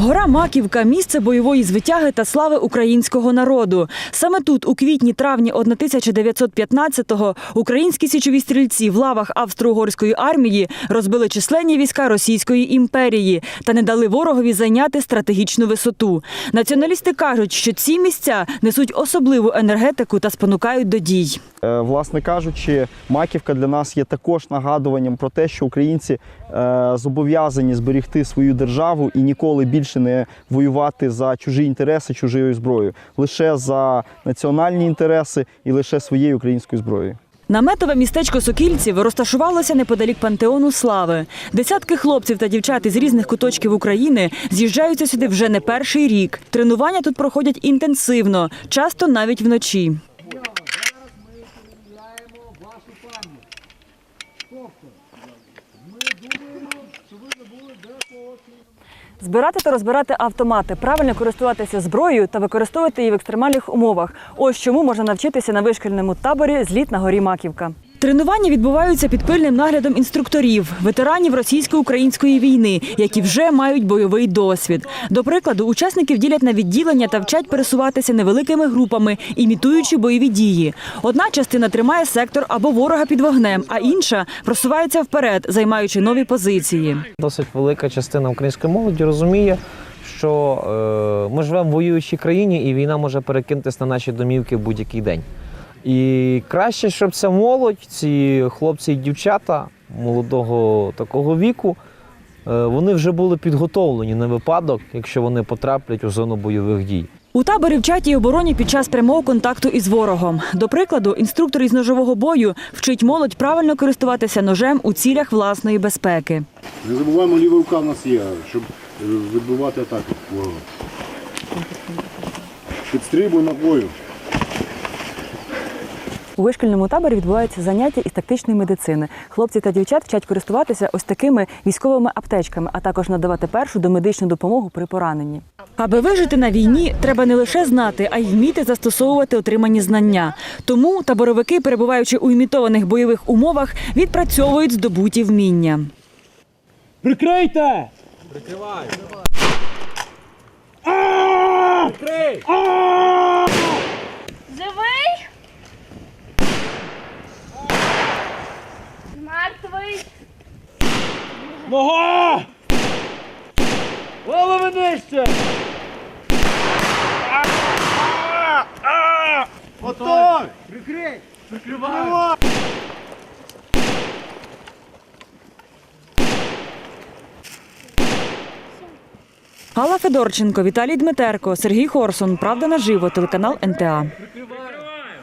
Гора Маківка місце бойової звитяги та слави українського народу. Саме тут, у квітні-травні 1915-го, українські січові стрільці в лавах австро-угорської армії розбили численні війська Російської імперії та не дали ворогові зайняти стратегічну висоту. Націоналісти кажуть, що ці місця несуть особливу енергетику та спонукають до дій. Е, Власне кажучи, маківка для нас є також нагадуванням про те, що українці е, зобов'язані зберегти свою державу і ніколи більше не воювати за чужі інтереси чужою зброєю, лише за національні інтереси і лише своєю українською зброєю. Наметове містечко Сокільців розташувалося неподалік пантеону слави. Десятки хлопців та дівчат із різних куточків України з'їжджаються сюди вже не перший рік. Тренування тут проходять інтенсивно, часто навіть вночі. Збирати та розбирати автомати, правильно користуватися зброєю та використовувати її в екстремальних умовах. Ось чому можна навчитися на вишкільному таборі зліт на горі Маківка. Тренування відбуваються під пильним наглядом інструкторів, ветеранів російсько-української війни, які вже мають бойовий досвід. До прикладу, учасників ділять на відділення та вчать пересуватися невеликими групами, імітуючи бойові дії. Одна частина тримає сектор або ворога під вогнем, а інша просувається вперед, займаючи нові позиції. Досить велика частина української молоді розуміє, що е, ми живемо в воюючій країні, і війна може перекинутися на наші домівки в будь-який день. І краще, щоб ця молодь, ці хлопці і дівчата молодого такого віку, е, вони вже були підготовлені на випадок, якщо вони потраплять у зону бойових дій. У таборі вчать і обороні під час прямого контакту із ворогом. До прикладу, інструктор із ножового бою вчить молодь правильно користуватися ножем у цілях власної безпеки. Не забуваємо, ліва рука в нас є, щоб е, відбивати атаки ворога. Підстрибуй ногою. У вишкільному таборі відбуваються заняття із тактичної медицини. Хлопці та дівчат вчать користуватися ось такими військовими аптечками, а також надавати першу домедичну допомогу при пораненні. Аби вижити на війні, треба не лише знати, а й вміти застосовувати отримані знання. Тому таборовики, перебуваючи у імітованих бойових умовах, відпрацьовують здобуті вміння. Прикрийте! Живий? Мертвий. Нога! Голови нижче! Готові! Алла Федорченко, Віталій Дмитерко, Сергій Хорсон. Правда наживо. Телеканал НТА.